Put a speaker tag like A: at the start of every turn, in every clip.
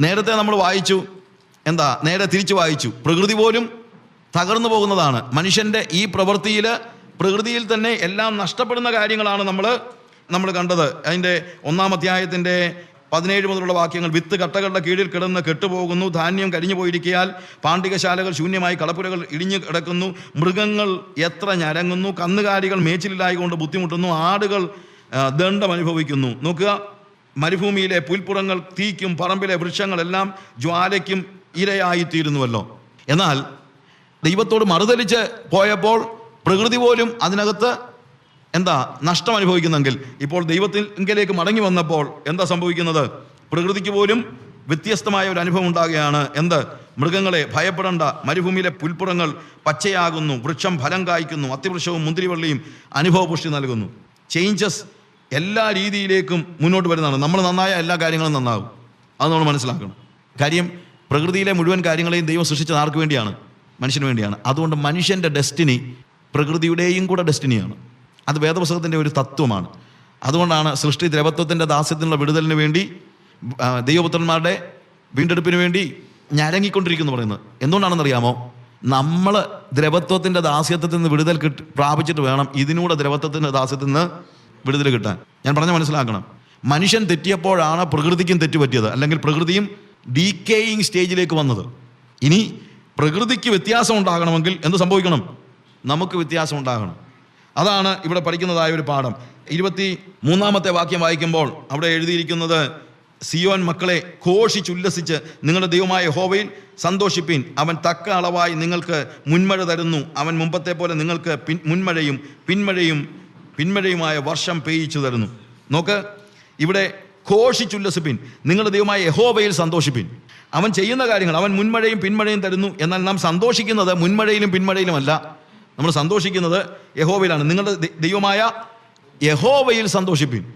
A: നേരത്തെ നമ്മൾ വായിച്ചു എന്താ നേരെ തിരിച്ചു വായിച്ചു. പ്രകൃതി പോലും തകർന്നു പോകുന്നതാണ്. മനുഷ്യന്റെ ഈ പ്രവൃത്തിയിൽ പ്രകൃതിയിൽ തന്നെ എല്ലാം നഷ്ടപ്പെടുന്ന കാര്യങ്ങളാണ് നമ്മൾ നമ്മൾ കണ്ടത്. അതിന്റെ ഒന്നാം അധ്യായത്തിന്റെ പതിനേഴ് മുതലുള്ള വാക്യങ്ങൾ വിത്ത് കട്ടകളുടെ കീഴിൽ കിടന്ന് കെട്ടുപോകുന്നു ധാന്യം കരിഞ്ഞു പോയിരിക്കയാൽ പാണ്ഡികശാലകൾ ശൂന്യമായി കളപ്പുരകൾ ഇടിഞ്ഞു കിടക്കുന്നു മൃഗങ്ങൾ എത്ര ഞരങ്ങുന്നു കന്നുകാലികൾ മേച്ചിലായിക്കൊണ്ട് ബുദ്ധിമുട്ടുന്നു ആടുകൾ ദണ്ഡം അനുഭവിക്കുന്നു നോക്കുക മരുഭൂമിയിലെ പുൽപ്പുറങ്ങൾ തീക്കും പറമ്പിലെ വൃക്ഷങ്ങളെല്ലാം ജ്വാലയ്ക്കും ഇരയായിത്തീരുന്നുവല്ലോ. എന്നാൽ ദൈവത്തോട് മറുതലിച്ച് പോയപ്പോൾ പ്രകൃതി പോലും അതിനകത്ത് എന്താ നഷ്ടം അനുഭവിക്കുന്നെങ്കിൽ ഇപ്പോൾ ദൈവത്തിലേക്ക് മടങ്ങി വന്നപ്പോൾ എന്താ സംഭവിക്കുന്നത്? പ്രകൃതിക്ക് പോലും വ്യത്യസ്തമായ ഒരു അനുഭവം ഉണ്ടാകുകയാണ്. എന്ത്? മൃഗങ്ങളെ ഭയപ്പെടേണ്ട. മരുഭൂമിയിലെ പുൽപ്പുറങ്ങൾ പച്ചയാകുന്നു വൃക്ഷം ഫലം കായ്ക്കുന്നു അത്തിവൃക്ഷവും മുന്തിരിവള്ളിയും അനുഭവപുഷ്ടി നൽകുന്നു. ചേഞ്ചസ് എല്ലാ രീതിയിലേക്കും മുന്നോട്ട് വരുന്നതാണ്. നമ്മൾ നന്നായ എല്ലാ കാര്യങ്ങളും നന്നാകും. അത് നമ്മൾ മനസ്സിലാക്കണം. കാര്യം പ്രകൃതിയിലെ മുഴുവൻ കാര്യങ്ങളെയും ദൈവം സൃഷ്ടിച്ചത് ആർക്ക് വേണ്ടിയാണ്? മനുഷ്യന് വേണ്ടിയാണ്. അതുകൊണ്ട് മനുഷ്യന്റെ ഡെസ്റ്റിനി പ്രകൃതിയുടെയും കൂടെ ഡെസ്റ്റിനിയാണ്. അത് വേദപുസ്തകത്തിന്റെ ഒരു തത്വമാണ്. അതുകൊണ്ടാണ് സൃഷ്ടി ദ്രവത്വത്തിന്റെ ദാസ്യത്തിനുള്ള വിടുതലിന് വേണ്ടി ദൈവപുത്രന്മാരുടെ വീണ്ടെടുപ്പിന് വേണ്ടി ഞരങ്ങിക്കൊണ്ടിരിക്കുന്നു പറയുന്നത്. എന്തുകൊണ്ടാണെന്നറിയാമോ? നമ്മൾ ദ്രവത്വത്തിന്റെ ദാസ്യത്തിൽ നിന്ന് വിടുതൽ കിട്ടി പ്രാപിച്ചിട്ട് വേണം ഇതിനൂടെ ദ്രവത്വത്തിന്റെ ദാസ്യത്തിൽ നിന്ന് വിടുതൽ കിട്ടാൻ. ഞാൻ പറഞ്ഞ മനസ്സിലാക്കണം. മനുഷ്യൻ തെറ്റിയപ്പോഴാണ് പ്രകൃതിക്കും തെറ്റ് പറ്റിയത് അല്ലെങ്കിൽ പ്രകൃതിയും ഡീക്കേയിങ് സ്റ്റേജിലേക്ക് വന്നത്. ഇനി പ്രകൃതിക്ക് വ്യത്യാസം ഉണ്ടാകണമെങ്കിൽ എന്ത് സംഭവിക്കണം? നമുക്ക് വ്യത്യാസം ഉണ്ടാകണം. അതാണ് ഇവിടെ പഠിക്കുന്നതായ ഒരു പാഠം. ഇരുപത്തി മൂന്നാമത്തെ വാക്യം വായിക്കുമ്പോൾ അവിടെ എഴുതിയിരിക്കുന്നത് സിയോൻ മക്കളെ ഘോഷിച്ചുല്ലസിച്ച് നിങ്ങളുടെ ദൈവമായ ഹോവയിൽ സന്തോഷിപ്പിൻ. അവൻ തക്ക അളവായി നിങ്ങൾക്ക് മുൻമഴ തരുന്നു. അവൻ മുമ്പത്തെ പോലെ നിങ്ങൾക്ക് പിൻ മുൻമഴയും പിന്മഴയും പിന്മഴയുമായ വർഷം പെയ്യിച്ചു തരുന്നു. നോക്ക് ഇവിടെ ഘോഷിച്ചുല്ലസിപ്പിൻ നിങ്ങളുടെ ദൈവമായ യഹോബയിൽ സന്തോഷിപ്പിൻ. അവൻ ചെയ്യുന്ന കാര്യങ്ങൾ അവൻ മുൻമഴയും പിന്മഴയും തരുന്നു. എന്നാൽ നാം സന്തോഷിക്കുന്നത് മുൻമഴയിലും പിന്മഴയിലുമല്ല നമ്മൾ സന്തോഷിക്കുന്നത് യഹോബയിലാണ് നിങ്ങളുടെ ദൈവമായ യഹോബയിൽ സന്തോഷിപ്പിൻ.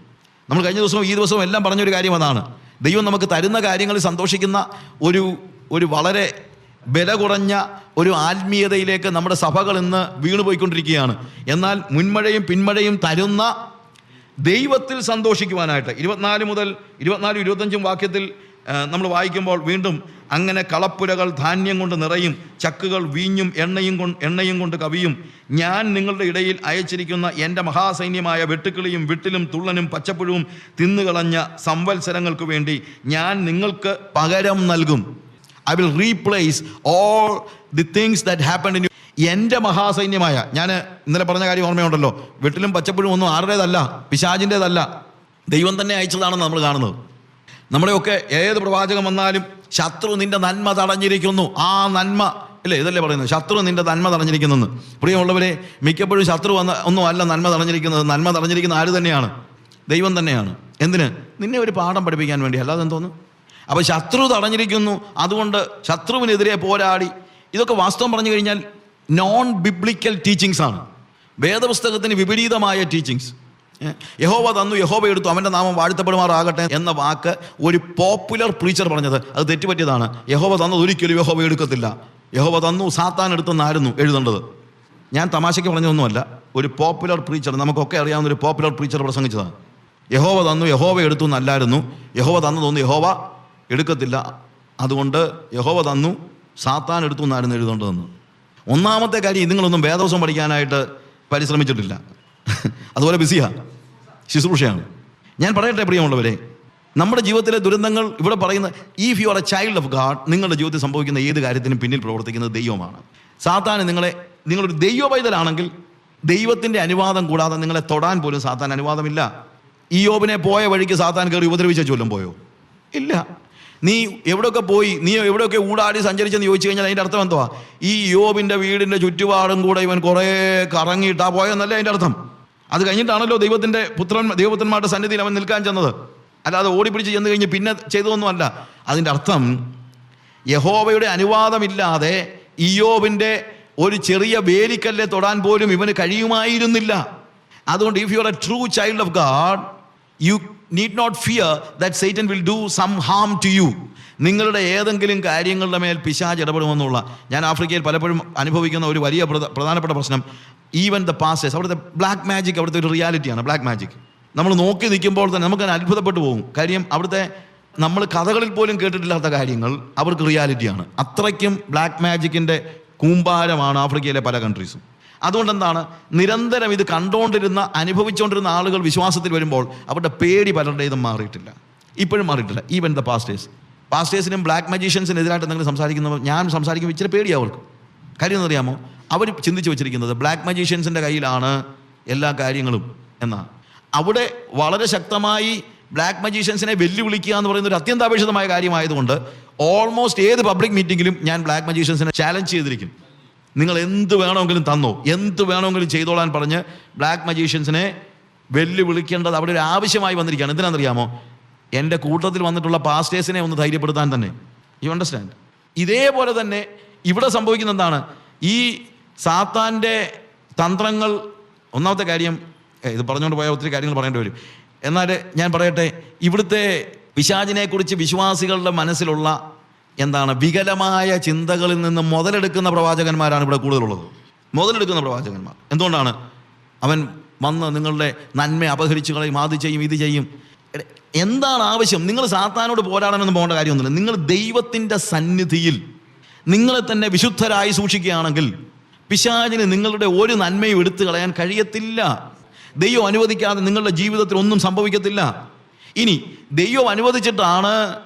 A: നമ്മൾ കഴിഞ്ഞ ദിവസവും ഈ ദിവസവും എല്ലാം പറഞ്ഞൊരു കാര്യം അതാണ്. ദൈവം നമുക്ക് തരുന്ന കാര്യങ്ങളിൽ സന്തോഷിക്കുന്ന ഒരു ഒരു വളരെ ബല കുറഞ്ഞ ഒരു ആത്മീയതയിലേക്ക് നമ്മുടെ സഭകൾ ഇന്ന് വീണുപോയിക്കൊണ്ടിരിക്കുകയാണ്. എന്നാൽ മുൻമഴയും പിന്മഴയും തരുന്ന ദൈവത്തിൽ സന്തോഷിക്കുവാനായിട്ട് ഇരുപത്തിനാല് മുതൽ ഇരുപത്തിനാലും ഇരുപത്തഞ്ചും വാക്യത്തിൽ നമ്മൾ വായിക്കുമ്പോൾ വീണ്ടും അങ്ങനെ കളപ്പുരകൾ ധാന്യം കൊണ്ട് നിറയും ചക്കുകൾ വീഞ്ഞും എണ്ണയും കൊണ്ട് എണ്ണയും കൊണ്ട് കവിയും. ഞാൻ നിങ്ങളുടെ ഇടയിൽ അയച്ചിരിക്കുന്ന എന്റെ മഹാസൈന്യമായ വെട്ടുക്കിളിയും വിട്ടിലും തുള്ളനും പച്ചപ്പുഴവും തിന്നുകളഞ്ഞ സംവത്സരങ്ങൾക്ക് വേണ്ടി ഞാൻ നിങ്ങൾക്ക് പകരം നൽകും. I will replace all the things that happen in എന്റെ മഹാസൈന്യമായ ഞാൻ ഇന്നലെ പറഞ്ഞ കാര്യം ഓർമ്മയുണ്ടല്ലോ. വെട്ടിലും പച്ചപ്പുഴും ഒന്നും ആരുടേതല്ല പിശാജിന്റെതല്ല ദൈവം തന്നെ അയച്ചതാണെന്ന് നമ്മൾ കാണുന്നത്. നമ്മളെയൊക്കെ ഏത് പ്രവാചകം വന്നാലും ശത്രു നിന്റെ നന്മ തടഞ്ഞിരിക്കുന്നു. ആ നന്മ അല്ലേ ഇതല്ലേ പറയുന്നത്? ശത്രു നിന്റെ നന്മ തടഞ്ഞിരിക്കുന്നെന്ന്. പ്രിയമുള്ളവരെ മിക്കപ്പോഴും ശത്രു വന്ന ഒന്നും അല്ല നന്മ തടഞ്ഞിരിക്കുന്നത്. നന്മ തടഞ്ഞിരിക്കുന്ന ആര് തന്നെയാണ്? ദൈവം തന്നെയാണ്. എന്തിന്? നിന്നെ ഒരു പാഠം പഠിപ്പിക്കാൻ വേണ്ടി. അല്ലാതെ എന്തോന്നു അപ്പോൾ ശത്രു തടഞ്ഞിരിക്കുന്നു. അതുകൊണ്ട് ശത്രുവിനെതിരെ പോരാടി. ഇതൊക്കെ വാസ്തവം പറഞ്ഞു കഴിഞ്ഞാൽ നോൺ ബിബ്ലിക്കൽ ടീച്ചിങ്സ് ആണ്. വേദപുസ്തകത്തിന് വിപരീതമായ ടീച്ചിങ്സ് യഹോവ തന്നു യഹോവ എടുത്തു അവന്റെ നാമം വാഴ്ത്തപ്പെടുമാറാകട്ടെ എന്ന വാക്ക് ഒരു പോപ്പുലർ പ്രീച്ചർ പറഞ്ഞത്. അത് തെറ്റുപറ്റിയതാണ്. യഹോവ തന്നത് ഒരിക്കലും യഹോവ എടുക്കത്തില്ല. യഹോവ തന്നു സാത്താൻ എടുത്തെന്നായിരുന്നു എഴുതേണ്ടത്. ഞാൻ തമാശയ്ക്ക് പറഞ്ഞതൊന്നുമല്ല. ഒരു പോപ്പുലർ പ്രീച്ചർ നമുക്കൊക്കെ അറിയാവുന്ന ഒരു പോപ്പുലർ പ്രീച്ചർ പ്രസംഗിച്ചതാണ്. യഹോവ തന്നു യഹോവ എടുത്തു എന്നല്ലായിരുന്നു. യഹോവ തന്നതൊന്നും യഹോവ എടുക്കത്തില്ല. അതുകൊണ്ട് യഹോവ തന്നു സാത്താൻ എടുത്തു എന്നായിരുന്നു എഴുതേണ്ടതെന്ന് ഒന്നാമത്തെ കാര്യം ഇതുങ്ങളൊന്നും വേദവസം പഠിക്കാനായിട്ട് പരിശ്രമിച്ചിട്ടില്ല. അതുപോലെ ബിസിയാ ശുശ്രൂഷയാണ്. ഞാൻ പറയട്ടെ പ്രിയമുള്ളവരെ നമ്മുടെ ജീവിതത്തിലെ ദുരന്തങ്ങൾ ഇവിടെ പറയുന്ന if you are a child of God നിങ്ങളുടെ ജീവിതത്തിൽ സംഭവിക്കുന്ന ഏത് കാര്യത്തിനും പിന്നിൽ പ്രവർത്തിക്കുന്നത് ദൈവമാണ്. സാത്താൻ നിങ്ങളെ നിങ്ങളൊരു ദൈവ പൈതലാണെങ്കിൽ ദൈവത്തിന്റെ അനുവാദം കൂടാതെ നിങ്ങളെ തൊടാൻ പോലും സാത്താൻ അനുവാദമില്ല. ഈ യോബിനെ പോയ വഴിക്ക് സാത്താൻ കയറി ഉപദ്രവിച്ച ചൊല്ലും പോയോ? ഇല്ല. നീ എവിടെയൊക്കെ പോയി? നീ എവിടെയൊക്കെ ഊടാടി സഞ്ചരിച്ചെന്ന് ചോദിച്ചു കഴിഞ്ഞാൽ അതിന്റെ അർത്ഥം എന്തുവാ? ഈ യോബിന്റെ വീടിന്റെ ചുറ്റുപാടും കൂടെ ഇവൻ കുറേ കറങ്ങിയിട്ടാ പോയെന്നല്ലേ അതിന്റെ അർത്ഥം. അത് കഴിഞ്ഞിട്ടാണല്ലോ ദൈവത്തിന്റെ പുത്രൻ ദൈവപുത്രന്മാരുടെ സന്നിധിയിൽ അവൻ നിൽക്കാൻ ചെന്നത്. അല്ലാതെ ഓടിപ്പിടിച്ച് ചെന്ന് കഴിഞ്ഞ് പിന്നെ ചെയ്തതൊന്നുമല്ല. അതിന്റെ അർത്ഥം യഹോവയുടെ അനുവാദമില്ലാതെ ഇയോബിന്റെ ഒരു ചെറിയ വേലിക്കല്ലെ തൊടാൻ പോലും ഇവന് കഴിയുമായിരുന്നില്ല. അതുകൊണ്ട് if you are a true child of God you need not fear that Satan will do some harm to you നിങ്ങളുടെ ഏതെങ്കിലും കാര്യങ്ങളുടെ മേൽ പിശാജ് ഇടപെടുമെന്നുള്ള ഞാൻ ആഫ്രിക്കയിൽ പലപ്പോഴും അനുഭവിക്കുന്ന ഒരു വലിയ പ്രധാനപ്പെട്ട പ്രശ്നം. ഈവൻ ദ പാസേഴ്സ് അവിടുത്തെ ബ്ലാക്ക് മാജിക് അവിടുത്തെ ഒരു റിയാലിറ്റിയാണ് ബ്ലാക്ക് മാജിക് നമ്മൾ നോക്കി നിൽക്കുമ്പോൾ തന്നെ നമുക്ക് അത്ഭുതപ്പെട്ടു പോകും. കാര്യം അവിടുത്തെ നമ്മൾ കഥകളിൽ പോലും കേട്ടിട്ടില്ലാത്ത കാര്യങ്ങൾ അവർക്ക് റിയാലിറ്റിയാണ് അത്രയ്ക്കും ബ്ലാക്ക് മാജിക്കിന്റെ കൂമ്പാരമാണ് ആഫ്രിക്കയിലെ പല കൺട്രീസും അതുകൊണ്ട് എന്താണ് നിരന്തരം ഇത് കണ്ടുകൊണ്ടിരുന്ന അനുഭവിച്ചുകൊണ്ടിരുന്ന ആളുകൾ വിശ്വാസത്തിൽ വരുമ്പോൾ അവരുടെ പേടി പലരുടേതും മാറിയിട്ടില്ല. ഇപ്പോഴും മാറിയിട്ടില്ല. ഈവൻ ദ പാസ്റ്റേഴ്സ് പാസ്റ്റേഴ്സിനും ബ്ലാക്ക് മജീഷ്യൻസിനും എതിരായിട്ട് എന്തെങ്കിലും സംസാരിക്കുന്നവർ ഞാൻ സംസാരിക്കുമ്പോൾ ഇച്ചിരി പേടിയാവും അവർക്ക്. കാര്യം എന്നറിയാമോ അവർ ചിന്തിച്ച് വെച്ചിരിക്കുന്നത് ബ്ലാക്ക് മജീഷ്യൻസിന്റെ കയ്യിലാണ് എല്ലാ കാര്യങ്ങളും എന്നാണ് അവിടെ വളരെ ശക്തമായി ബ്ലാക്ക് മജീഷ്യൻസിനെ വെല്ലുവിളിക്കുക എന്ന് പറയുന്ന ഒരു അത്യന്താപേക്ഷിതമായ കാര്യമായതുകൊണ്ട് ഓൾമോസ്റ്റ് ഏത് പബ്ലിക് മീറ്റിംഗിലും ഞാൻ ബ്ലാക്ക് മജീഷ്യൻസിനെ ചാലഞ്ച് ചെയ്തിരിക്കും. നിങ്ങൾ എന്ത് വേണമെങ്കിലും തന്നു. എന്ത് വേണമെങ്കിലും ചെയ്തോളാൻ പറഞ്ഞ് ബ്ലാക്ക് മജീഷ്യൻസിനെ വെല്ലുവിളിക്കേണ്ടത് അവിടെ ഒരു ആവശ്യമായി വന്നിരിക്കുകയാണ്. എന്തിനാണെന്നറിയാമോ? എന്റെ കൂട്ടത്തിൽ വന്നിട്ടുള്ള പാസ്റ്റേഴ്സിനെ ഒന്ന് ധൈര്യപ്പെടുത്താൻ തന്നെ. യു അണ്ടർസ്റ്റാൻഡ് ഇതേപോലെ തന്നെ ഇവിടെ സംഭവിക്കുന്ന എന്താണ്? ഈ സാത്താന്റെ തന്ത്രങ്ങൾ ഒന്നാമത്തെ കാര്യം ഇത് പറഞ്ഞുകൊണ്ട് പോയാൽ ഒത്തിരി കാര്യങ്ങൾ പറയേണ്ടി വരും. എന്നാൽ ഞാൻ പറയട്ടെ ഇവിടുത്തെ പിശാചിനെക്കുറിച്ച് വിശ്വാസികളുടെ മനസ്സിലുള്ള എന്താണ് വികലമായ ചിന്തകളിൽ നിന്ന് മുതലെടുക്കുന്ന പ്രവാചകന്മാരാണ് ഇവിടെ കൂടുതലുള്ളത്. മുതലെടുക്കുന്ന പ്രവാചകന്മാർ. എന്തുകൊണ്ടാണ്? അവൻ വന്ന് നിങ്ങളുടെ നന്മ അപഹരിച്ചു കളയും അത് ചെയ്യും ഇത് ചെയ്യും. എന്താണ് ആവശ്യം? നിങ്ങൾ സാത്താനോട് പോരാടാനൊന്നും പോകേണ്ട കാര്യമൊന്നുമില്ല. നിങ്ങൾ ദൈവത്തിന്റെ സന്നിധിയിൽ നിങ്ങളെ തന്നെ വിശുദ്ധരായി സൂക്ഷിക്കുകയാണെങ്കിൽ പിശാചിന് നിങ്ങളുടെ ഒരു നന്മയും എടുത്തു കളയാൻ കഴിയത്തില്ല. ദൈവം അനുവദിക്കാതെ നിങ്ങളുടെ ജീവിതത്തിൽ ഒന്നും സംഭവിക്കത്തില്ല. ഇനി ദൈവം അനുവദിച്ചിട്ടാണ്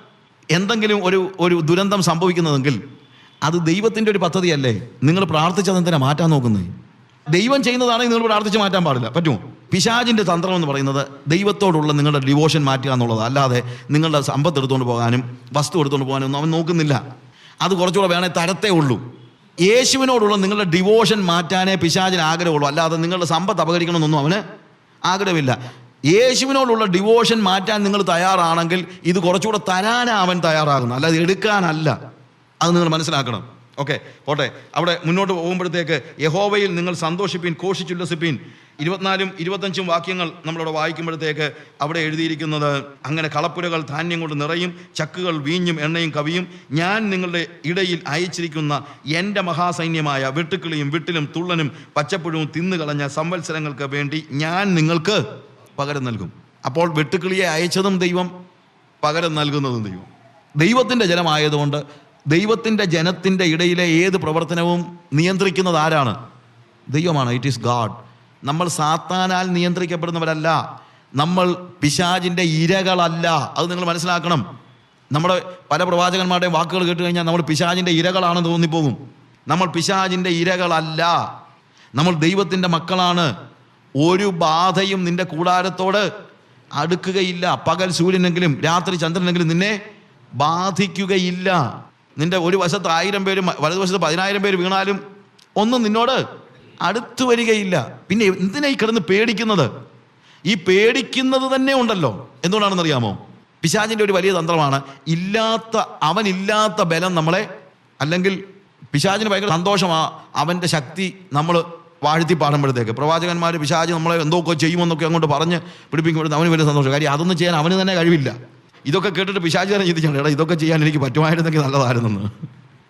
A: എന്തെങ്കിലും ഒരു ഒരു ദുരന്തം സംഭവിക്കുന്നതെങ്കിൽ അത് ദൈവത്തിന്റെ ഒരു പദ്ധതിയല്ലേ? നിങ്ങൾ പ്രാർത്ഥിച്ചത് എന്തിനാ മാറ്റാൻ നോക്കുന്നത് ദൈവം ചെയ്യുന്നതാണെങ്കിൽ നിങ്ങൾ പ്രാർത്ഥിച്ച് മാറ്റാൻ പാടില്ല. പറ്റുമോ? പിശാജിന്റെ തന്ത്രം എന്ന് പറയുന്നത് ദൈവത്തോടുള്ള നിങ്ങളുടെ ഡിവോഷൻ മാറ്റുക എന്നുള്ളത് അല്ലാതെ നിങ്ങളുടെ സമ്പത്ത് എടുത്തുകൊണ്ട് പോകാനും വസ്തു എടുത്തുകൊണ്ട് പോകാനും ഒന്നും അവൻ നോക്കുന്നില്ല. അത് കുറച്ചുകൂടെ വേണേൽ തരത്തേ ഉള്ളൂ. യേശുവിനോടുള്ള നിങ്ങളുടെ ഡിവോഷൻ മാറ്റാനേ പിശാചിന് ആഗ്രഹമുള്ളൂ. അല്ലാതെ നിങ്ങളുടെ സമ്പത്ത് അപകരിക്കണമെന്നൊന്നും അവന് ആഗ്രഹമില്ല. യേശുവിനോടുള്ള ഡിവോഷൻ മാറ്റാൻ നിങ്ങൾ തയ്യാറാണെങ്കിൽ ഇത് കുറച്ചുകൂടെ തരാനാ അവൻ തയ്യാറാകുന്നത് അല്ലാതെ എടുക്കാനല്ല. അത് നിങ്ങൾ മനസ്സിലാക്കണം. ഓക്കെ പോട്ടെ. അവിടെ മുന്നോട്ട് പോകുമ്പോഴത്തേക്ക് യഹോവയിൽ നിങ്ങൾ സന്തോഷിപ്പീൻ കോഷിച്ചുല്ലസിപ്പീൻ ഇരുപത്തിനാലും ഇരുപത്തഞ്ചും വാക്യങ്ങൾ നമ്മളവിടെ വായിക്കുമ്പോഴത്തേക്ക് അവിടെ എഴുതിയിരിക്കുന്നത് അങ്ങനെ കളപ്പുരകൾ ധാന്യം കൊണ്ട് നിറയും ചക്കുകൾ വീഞ്ഞും എണ്ണയും കവിയും. ഞാൻ നിങ്ങളുടെ ഇടയിൽ അയച്ചിരിക്കുന്ന എന്റെ മഹാസൈന്യമായ വെട്ടുക്കിളിയും വിട്ടിലും തുള്ളനും പച്ചപ്പുഴവും തിന്നുകളഞ്ഞ സംവത്സരങ്ങൾക്ക് വേണ്ടി ഞാൻ നിങ്ങൾക്ക് പകരം നൽകും. അപ്പോൾ വെട്ടുക്കിളിയെ അയച്ചതും ദൈവം പകരം നൽകുന്നതും ദൈവം. ദൈവത്തിന്റെ ജനമായതുകൊണ്ട് ദൈവത്തിന്റെ ജനത്തിന്റെ ഇടയിലെ ഏത് പ്രവർത്തനവും നിയന്ത്രിക്കുന്നത് ആരാണ്? ദൈവമാണ്. ഇറ്റ് ഈസ് ഗാഡ് നമ്മൾ സാത്താനാൽ നിയന്ത്രിക്കപ്പെടുന്നവരല്ല. നമ്മൾ പിശാജിന്റെ ഇരകളല്ല. അത് നിങ്ങൾ മനസ്സിലാക്കണം. നമ്മുടെ പല പ്രവാചകന്മാരുടെയും വാക്കുകൾ കേട്ട് കഴിഞ്ഞാൽ നമ്മൾ പിശാജിന്റെ ഇരകളാണെന്ന് തോന്നിപ്പോകും. നമ്മൾ പിശാജിന്റെ ഇരകളല്ല. നമ്മൾ ദൈവത്തിന്റെ മക്കളാണ്. ഒരു ബാധയും നിന്റെ കൂടാരത്തോട് അടുക്കുകയില്ല. പകൽ സൂര്യനെങ്കിലും രാത്രി ചന്ദ്രനെങ്കിലും നിന്നെ ബാധിക്കുകയില്ല. നിന്റെ ഒരു വശത്ത് ആയിരം പേരും വലതുവശത്ത് പതിനായിരം പേര് വീണാലും ഒന്നും നിന്നോട് അടുത്തു വരികയില്ല. പിന്നെ എന്തിനാ ഈ കിടന്ന് പേടിക്കുന്നത്? ഈ പേടിക്കുന്നത് തന്നെ ഉണ്ടല്ലോ. എന്തുകൊണ്ടാണെന്ന് അറിയാമോ പിശാചിന്റെ ഒരു വലിയ തന്ത്രമാണ് ഇല്ലാത്ത അവനില്ലാത്ത ബലം നമ്മളെ അല്ലെങ്കിൽ പിശാചിന് ഭയങ്കര സന്തോഷമാണ് അവന്റെ ശക്തി നമ്മൾ വാഴ്ത്തി പാടുമ്പോഴത്തേക്ക്. പ്രവാചകന്മാർ പിശാചി നമ്മളെ എന്തൊക്കെ ചെയ്യുമെന്നൊക്കെ അങ്ങോട്ട് പറഞ്ഞ് പിടിപ്പിക്കുമ്പോഴത്തേക്ക് അവന് വലിയ സന്തോഷം. കാര്യം അതൊന്നും ചെയ്യാൻ അവന് തന്നെ കഴിവില്ല. ഇതൊക്കെ കേട്ടിട്ട് പിശാചി തന്നെ ചിന്തിച്ചാണ് എടാ ഇതൊക്കെ ചെയ്യാൻ എനിക്ക് പറ്റുമായിരുന്നെങ്കിൽ നല്ലതായിരുന്നെന്ന്.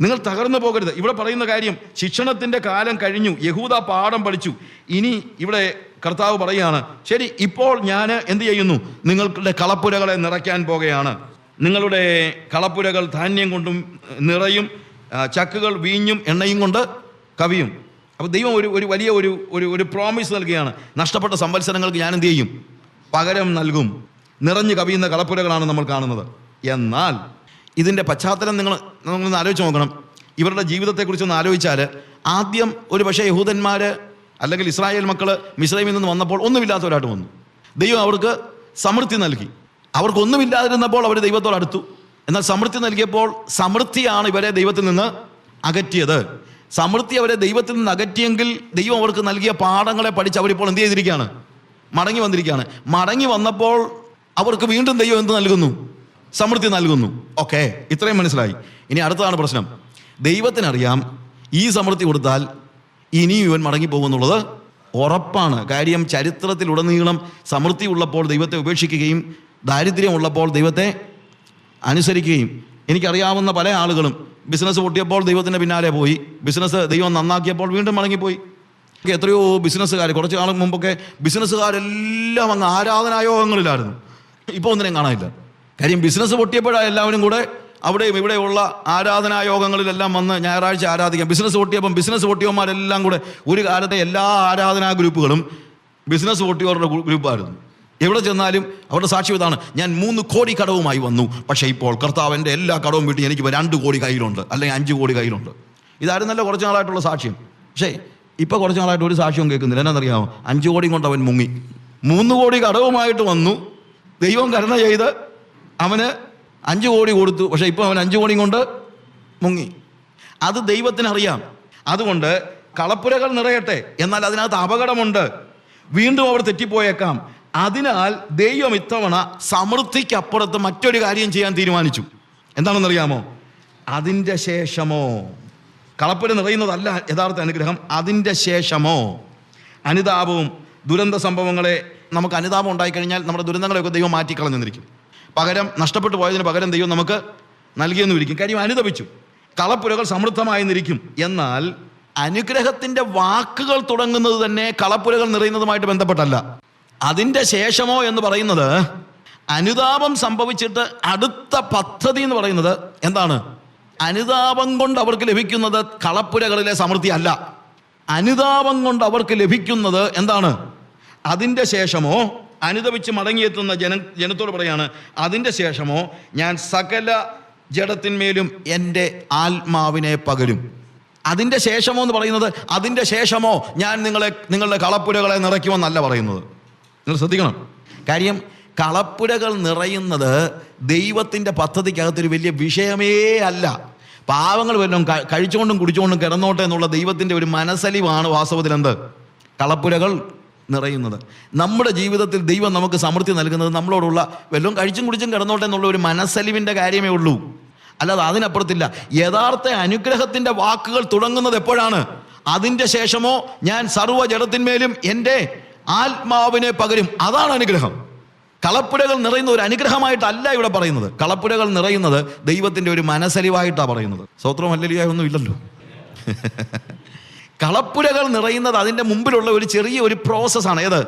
A: നിങ്ങൾ തകർന്നു പോകരുത്. ഇവിടെ പറയുന്ന കാര്യം ശിക്ഷണത്തിന്റെ കാലം കഴിഞ്ഞു. യഹൂദ പാഠം പഠിച്ചു. ഇനി ഇവിടെ കർത്താവ് പറയുകയാണ് ശരി ഇപ്പോൾ ഞാൻ എന്ത് ചെയ്യുന്നു? നിങ്ങളുടെ കളപ്പുരകളെ നിറയ്ക്കാൻ പോകുകയാണ് നിങ്ങളുടെ കളപ്പുരകൾ ധാന്യം കൊണ്ടും നിറയും ചക്കുകൾ വീഞ്ഞും എണ്ണയും കൊണ്ട് കവിയും. അപ്പോൾ ദൈവം ഒരു ഒരു വലിയ ഒരു ഒരു ഒരു പ്രോമിസ് നൽകുകയാണ്. നഷ്ടപ്പെട്ട സംവത്സരങ്ങൾക്ക് ഞാൻ എന്ത് ചെയ്യും? പകരം നൽകും. നിറഞ്ഞു കവിയുന്ന കളപ്പുരകളാണ് നമ്മൾ കാണുന്നത്. എന്നാൽ ഇതിന്റെ പശ്ചാത്തലം നിങ്ങൾ നിങ്ങളൊന്ന് ആലോചിച്ച് നോക്കണം. ഇവരുടെ ജീവിതത്തെക്കുറിച്ച് ഒന്ന് ആലോചിച്ചാൽ ആദ്യം ഒരു പക്ഷേ യഹൂദന്മാർ അല്ലെങ്കിൽ ഇസ്രായേൽ മക്കൾ മിശ്രമിൽ നിന്ന് വന്നപ്പോൾ ഒന്നുമില്ലാത്തവരായിട്ട് വന്നു. ദൈവം അവർക്ക് സമൃദ്ധി നൽകി. അവർക്കൊന്നുമില്ലാതിരുന്നപ്പോൾ അവർ ദൈവത്തോട് അടുത്തു. എന്നാൽ സമൃദ്ധി നൽകിയപ്പോൾ സമൃദ്ധിയാണ് ഇവരെ ദൈവത്തിൽ നിന്ന് അകറ്റിയത്. സമൃദ്ധി അവരെ ദൈവത്തിൽ നിന്ന് അകറ്റിയെങ്കിൽ ദൈവം അവർക്ക് നൽകിയ പാഠങ്ങളെ പഠിച്ച് അവരിപ്പോൾ എന്ത് ചെയ്തിരിക്കുകയാണ്? മടങ്ങി വന്നിരിക്കുകയാണ്. മടങ്ങി വന്നപ്പോൾ അവർക്ക് വീണ്ടും ദൈവം എന്ത് നൽകുന്നു? സമൃദ്ധി നൽകുന്നു. ഓക്കെ ഇത്രയും മനസ്സിലായി. ഇനി അടുത്തതാണ് പ്രശ്നം. ദൈവത്തിനറിയാം ഈ സമൃദ്ധി കൊടുത്താൽ ഇനിയും ഇവൻ മടങ്ങിപ്പോകുമെന്നുള്ളത് ഉറപ്പാണ്. കാര്യം ചരിത്രത്തിലുടനീളം സമൃദ്ധി ഉള്ളപ്പോൾ ദൈവത്തെ ഉപേക്ഷിക്കുകയും ദാരിദ്ര്യം ഉള്ളപ്പോൾ ദൈവത്തെ അനുസരിക്കുകയും. എനിക്കറിയാവുന്ന പല ആളുകളും ബിസിനസ് പൊട്ടിയപ്പോൾ ദൈവത്തിന്റെ പിന്നാലെ പോയി. ബിസിനസ് ദൈവം നന്നാക്കിയപ്പോൾ വീണ്ടും മടങ്ങിപ്പോയി. എത്രയോ ബിസിനസ്സുകാർ കുറച്ച് നാൾ മുമ്പൊക്കെ ബിസിനസ്സുകാരെല്ലാം അങ്ങ് ആരാധനായോഗങ്ങളിലായിരുന്നു ഇപ്പോൾ ഒന്നിനെയും കാണാനില്ല. കാര്യം ബിസിനസ് പൊട്ടിയപ്പോഴാണ് എല്ലാവരും കൂടെ അവിടെയും ഇവിടെയുള്ള ആരാധനായോഗങ്ങളിലെല്ലാം വന്ന് ഞായറാഴ്ച ആരാധിക്കാം. ബിസിനസ് പൊട്ടിയപ്പം ബിസിനസ് പൊട്ടിയവന്മാരെല്ലാം കൂടെ ഒരു കാലത്തെ എല്ലാ ആരാധനാ ഗ്രൂപ്പുകളും ബിസിനസ് പൊട്ടിയവരുടെ ഗ്രൂപ്പായിരുന്നു. എവിടെ ചെന്നാലും അവരുടെ സാക്ഷി ഇതാണ്. ഞാൻ മൂന്ന് കോടി കടവുമായി വന്നു. പക്ഷേ ഇപ്പോൾ കർത്താവിന്റെ എല്ലാ കടവും വീട്ടി എനിക്ക് രണ്ട് കോടി കയ്യിലുണ്ട്. അല്ലെങ്കിൽ അഞ്ച് കോടി കയ്യിലുണ്ട്. ഇതായിരുന്നല്ലോ കുറച്ച് നാളായിട്ടുള്ള സാക്ഷ്യം. പക്ഷേ ഇപ്പോൾ കുറച്ച് നാളായിട്ട് ഒരു സാക്ഷ്യം കേൾക്കുന്നില്ല. എന്നാണെന്നറിയാമോ അഞ്ച് കോടി കൊണ്ട് അവൻ മുങ്ങി. മൂന്ന് കോടി കടവുമായിട്ട് വന്നു. ദൈവം കരുണ ചെയ്ത് അവന് അഞ്ച് കോടി കൊടുത്തു. പക്ഷേ ഇപ്പോൾ അവൻ അഞ്ച് കോടി കൊണ്ട് മുങ്ങി. അത് ദൈവത്തിനറിയാം. അതുകൊണ്ട് കളപ്പുരകൾ നിറയട്ടെ. എന്നാൽ അതിനകത്ത് അപകടമുണ്ട്. വീണ്ടും അവർ തെറ്റിപ്പോയേക്കാം. അതിനാൽ ദൈവം ഇത്തവണ സമൃദ്ധിക്കപ്പുറത്ത് മറ്റൊരു കാര്യം ചെയ്യാൻ തീരുമാനിച്ചു. എന്താണെന്നറിയാമോ? അതിന്റെ ശേഷമോ? കളപ്പുര നിറയുന്നതല്ല യഥാർത്ഥ അനുഗ്രഹം അതിന്റെ ശേഷമോ? അനുതാപവും ദുരന്ത സംഭവങ്ങളെ നമുക്ക് അനുതാപം ഉണ്ടായിക്കഴിഞ്ഞാൽ നമ്മുടെ ദുരന്തങ്ങളെയൊക്കെ ദൈവം മാറ്റിക്കളഞ്ഞെന്നിരിക്കും. പകരം നഷ്ടപ്പെട്ടു പോയതിന് പകരം ദൈവം നമുക്ക് നൽകിയെന്നിരിക്കും കാര്യം അനുദപിച്ചു കളപ്പുരകൾ സമൃദ്ധമായി നിരിക്കും എന്നാൽ അനുഗ്രഹത്തിന്റെ വാക്കുകൾ തുടങ്ങുന്നത് തന്നെ കളപ്പുരകൾ നിറയുന്നതുമായിട്ട് ബന്ധപ്പെട്ടല്ല. അതിന്റെ ശേഷമോ എന്ന് പറയുന്നത് അനുതാപം സംഭവിച്ചിട്ട് അടുത്ത പദ്ധതി എന്ന് പറയുന്നത് എന്താണ്? അനുതാപം കൊണ്ട് അവർക്ക് ലഭിക്കുന്നത് കളപ്പുരകളിലെ സമൃദ്ധി അല്ല. അനുതാപം കൊണ്ട് അവർക്ക് ലഭിക്കുന്നത് എന്താണ്? അതിന്റെ ശേഷമോ? അനുദപിച്ച് മടങ്ങിയെത്തുന്ന ജന ജനത്തോട് പറയാണ് അതിന്റെ ശേഷമോ? ഞാൻ സകല ജഡത്തിന്മേലും എന്റെ ആത്മാവിനെ പകരും. അതിന്റെ ശേഷമോ എന്ന് പറയുന്നത് അതിന്റെ ശേഷമോ? ഞാൻ നിങ്ങളെ നിങ്ങളുടെ കളപ്പുരകളെ നിറയ്ക്കുമെന്നല്ല പറയുന്നത്. നിങ്ങൾ ശ്രദ്ധിക്കണം. കാര്യം കളപ്പുരകൾ നിറയുന്നത് ദൈവത്തിന്റെ പദ്ധതിക്കകത്തൊരു വലിയ വിഷയമേ അല്ല. പാവങ്ങൾ വല്ലതും കഴിച്ചുകൊണ്ടും കുടിച്ചുകൊണ്ടും കിടന്നോട്ടെ എന്നുള്ള ദൈവത്തിന്റെ ഒരു മനസ്സലിവാണ് വാസ്തവത്തിൽ എന്ത്? കളപ്പുരകൾ നിറയുന്നത്. നമ്മുടെ ജീവിതത്തിൽ ദൈവം നമുക്ക് സമൃദ്ധി നൽകുന്നത് നമ്മളോടുള്ള വല്ലതും കഴിച്ചും കുടിച്ചും കിടന്നോട്ടെ എന്നുള്ള ഒരു മനസ്സലിവിന്റെ കാര്യമേ ഉള്ളൂ. അല്ലാതെ അതിനപ്പുറത്തില്ല. യഥാർത്ഥ അനുഗ്രഹത്തിന്റെ വാക്കുകൾ തുടങ്ങുന്നത് എപ്പോഴാണ്? അതിന്റെ ശേഷമോ ഞാൻ സർവ ജഡത്തിന്മേലും എന്റെ ആത്മാവിനെ പകരും അതാണ് അനുഗ്രഹം. കളപ്പുരകൾ നിറയുന്ന ഒരു അനുഗ്രഹമായിട്ടല്ല ഇവിടെ പറയുന്നത്. കളപ്പുരകൾ നിറയുന്നത് ദൈവത്തിന്റെ ഒരു മനസ്സരിവായിട്ടാണ് പറയുന്നത്. സ്വത്രം അല്ലലിയായ ഒന്നും ഇല്ലല്ലോ. കളപ്പുരകൾ നിറയുന്നത് അതിന്റെ മുമ്പിലുള്ള ഒരു ചെറിയ ഒരു പ്രോസസ്സാണ്. ഏത്?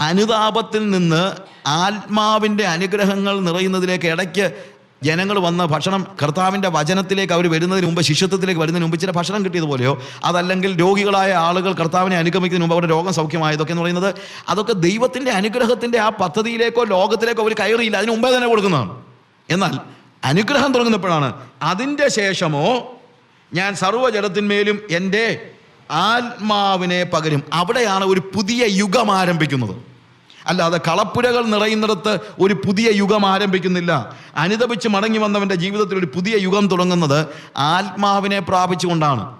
A: അനുതാപത്തിൽ നിന്ന് ആത്മാവിന്റെ അനുഗ്രഹങ്ങൾ നിറയുന്നതിലേക്ക് ഇടയ്ക്ക് ജനങ്ങൾ വന്ന് ഭക്ഷണം കർത്താവിന്റെ വചനത്തിലേക്ക് അവർ വരുന്നതിന് മുമ്പ് ശിഷ്യത്വത്തിലേക്ക് വരുന്നതിന് മുമ്പ് ചില ഭക്ഷണം കിട്ടിയതുപോലെയോ അതല്ലെങ്കിൽ രോഗികളായ ആളുകൾ കർത്താവിനെ അനുഗമിക്കുന്നതിന് മുമ്പ് അവരുടെ രോഗം സൗഖ്യമായതൊക്കെ എന്ന് പറയുന്നത് അതൊക്കെ ദൈവത്തിന്റെ അനുഗ്രഹത്തിന്റെ ആ പദ്ധതിയിലേക്കോ ലോകത്തിലേക്കോ അവർ കയറിയില്ല. അതിന് മുമ്പേ തന്നെ കൊടുക്കുന്നതാണ്. എന്നാൽ അനുഗ്രഹം തുടങ്ങുന്നപ്പോഴാണ് അതിന്റെ ശേഷമോ ഞാൻ സർവജലത്തിന്മേലും എന്റെ ആത്മാവിനെ പകരും. അവിടെയാണ് ഒരു പുതിയ യുഗം ആരംഭിക്കുന്നത്. അല്ലാതെ കളപ്പുരകൾ നിറയുന്നിടത്ത് ഒരു പുതിയ യുഗം ആരംഭിക്കുന്നില്ല. അനുദപിച്ച് മടങ്ങി വന്നവന്റെ ജീവിതത്തിൽ ഒരു പുതിയ യുഗം തുടങ്ങുന്നത് ആത്മാവിനെ പ്രാപിച്ചുകൊണ്ടാണ്.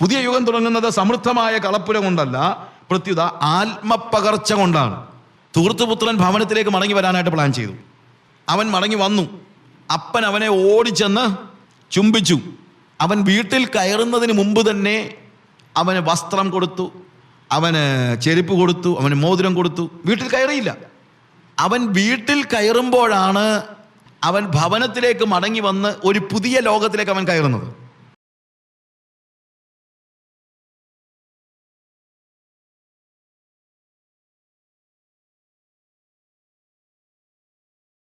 A: പുതിയ യുഗം തുടങ്ങുന്നത് സമൃദ്ധമായ കളപ്പുര കൊണ്ടല്ല പ്രത്യുത ആത്മപകർച്ച കൊണ്ടാണ്. തൂർത്തുപുത്രൻ ഭവനത്തിലേക്ക് മടങ്ങി വരാനായിട്ട് പ്ലാൻ ചെയ്തു. അവൻ മടങ്ങി വന്നു. അപ്പൻ അവനെ ഓടിച്ചെന്ന് ചുംബിച്ചു. അവൻ വീട്ടിൽ കയറുന്നതിന് മുമ്പ് തന്നെ അവന് വസ്ത്രം കൊടുത്തു. അവന് ചെരുപ്പ് കൊടുത്തു അവന് മോതിരം കൊടുത്തു. വീട്ടിൽ കയറിയില്ല. അവൻ വീട്ടിൽ കയറുമ്പോഴാണ് അവൻ ഭവനത്തിലേക്ക് മടങ്ങി വന്ന് ഒരു പുതിയ ലോകത്തിലേക്ക് അവൻ കയറുന്നത്.